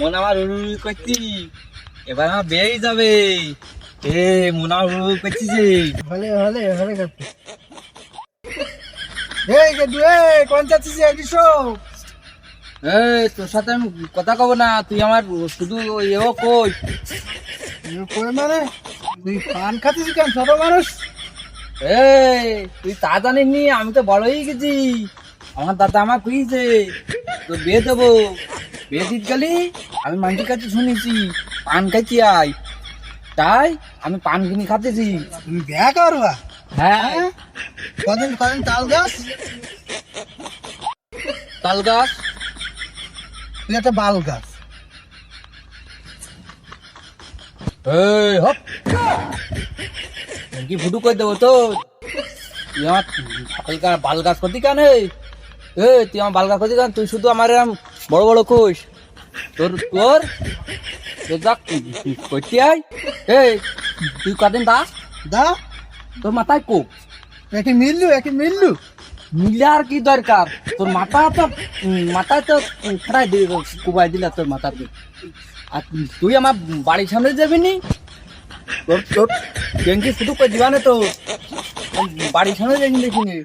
মন আমার এবার আমার যাবে। এ মন আমার করছি যে। এই গেদু এই কোন এই তোর সাথে আমি কথা কব না। তুই আমার শুধু এও কই। কই মানে? তুই পান খাচ্ছিস কেন ছোট মানুষ? এই তুই তা জানিস নি আমি তো বড় হয়ে গেছি। আমার দাদা আমার কুইছে তো বিয়ে দেবো। বিয়ে দিত গেলি আমি কাছে শুনেছি পান খাইছি আই তাই আমি পান কিনে খাতেছি তুমি বিয়া করবা। হ্যাঁ। কদিন কদিন তাল গাছ? তাল গাছ? তুই একটা বাল গাছ। এই হপ। কি ফুটু করে দেবো তো আমার বাল গাছ করতি কেন এ তুই আমার বাল গাছ করতি কেন তুই শুধু আমার এরম বড় বড় খুশ তোর তোর? তোর যা করতে আয় এই তুই কদিন দা? দা? তোর মাথায় কোপ? একে মিললু একে মিললু। মিলে আর কি দরকার? তোর মাথা তো মাথায় তো খাটাই দিয়ে কুবাই দিলা তোর মাথাতে। আর তুই আমার বাড়ির সামনে যাবি নি? তোর তোর ট্যাঙ্কি শুধু করে দিবা না তো বাড়ির সামনে যাবি দেখিনি